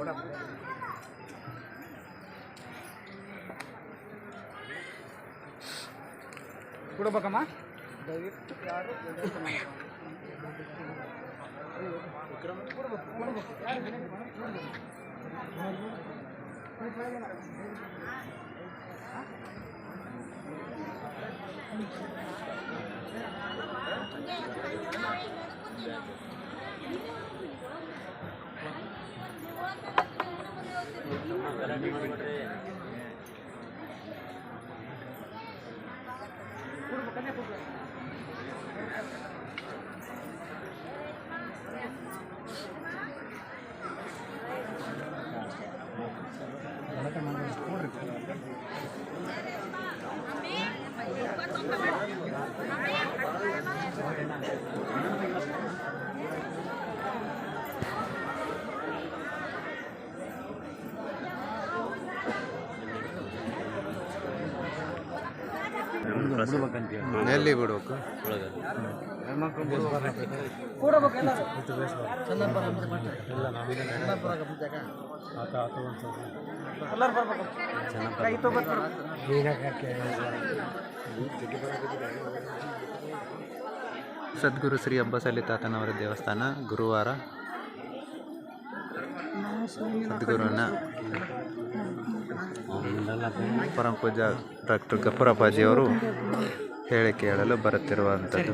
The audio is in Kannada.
போட கூட பக்கமா Thank. ಬಿಟ್ಟರೆ ಕೈ ಬಿಡ್ಬೇಕು? ಸದ್ಗುರು ಶ್ರೀ ಅಬ್ಬಸಲಿ ತಾತನವರ ದೇವಸ್ಥಾನ ಗುರುವಾರ ಸದ್ಗುರುನ ಪರಮ ಪೂಜಾ ಡಾಕ್ಟರ್ ಗಫೂರಪ್ಪಾಜಿಯವರು ಹೇಳಿಕೆ ಹೇಳಲು ಬರುತ್ತಿರುವಂಥದ್ದು.